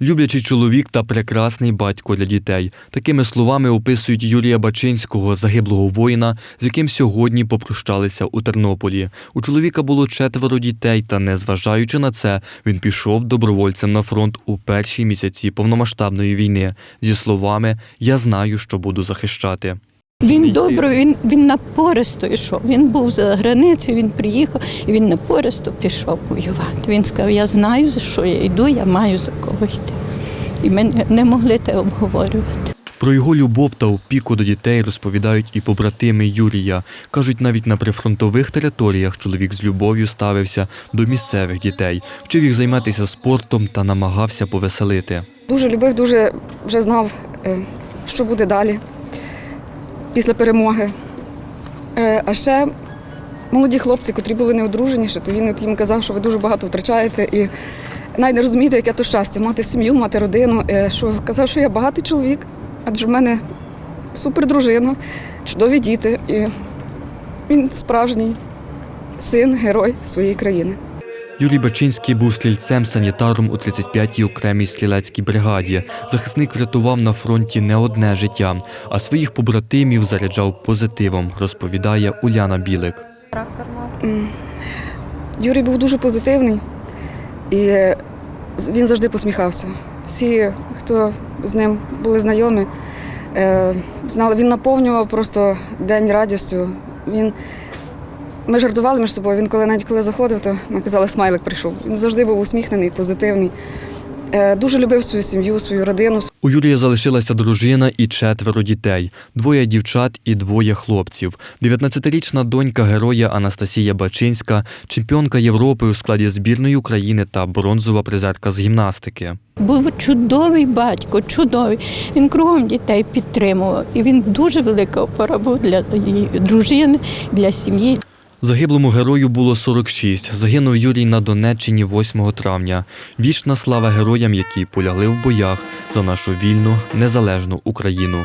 Люблячий чоловік та прекрасний батько для дітей. Такими словами описують Юрія Бачинського, загиблого воїна, з яким сьогодні попрощалися у Тернополі. У чоловіка було четверо дітей, та незважаючи на це, він пішов добровольцем на фронт у перші місяці повномасштабної війни. Зі словами Я знаю, що буду захищати. Він добре, він, він напористо йшов. Він був за границею, він приїхав і він напористо пішов воювати. Він сказав, я знаю, за що я йду, я маю за кого йти. І ми не- могли те обговорювати. Про його любов та опіку до дітей розповідають і побратими Юрія. Кажуть, навіть на прифронтових територіях чоловік з любов'ю ставився до місцевих дітей, вчив їх займатися спортом та намагався повеселити. Дуже любив, дуже вже знав, е, що буде далі після перемоги. Е, А ще молоді хлопці, котрі були не одружені, то він от їм казав, що ви дуже багато втрачаєте і навіть не розумієте, яке то щастя мати сім'ю, мати родину. Е, Що казав, що я багатий чоловік, адже в мене супер дружина, чудові діти. І він справжній син, герой своєї країни. Юрій Бачинський був стрільцем-санітаром у 35-й окремій стрілецькій бригаді. Захисник врятував на фронті не одне життя, а своїх побратимів заряджав позитивом, розповідає Уляна Білик. Юрій був дуже позитивний і він завжди посміхався. Всі, хто з ним були знайомі, е, знали, він наповнював просто день радістю. Він, ми жартували між собою. Він коли навіть коли заходив, то ми казали, смайлик прийшов. Він завжди був усміхнений, позитивний. Е, Дуже любив свою сім'ю, свою родину, У Юрія залишилася дружина і четверо дітей, двоє дівчат і двоє хлопців. 19-річна донька героя Анастасія Бачинська, чемпіонка Європи у складі збірної України та бронзова призерка з гімнастики. Був чудовий батько, чудовий. Він кругом дітей підтримував. І він дуже велика опора був для дружини, для сім'ї. Загиблому герою було 46. Загинув Юрій на Донеччині 8 травня. Вічна слава героям, які полягли в боях за нашу вільну, незалежну Україну.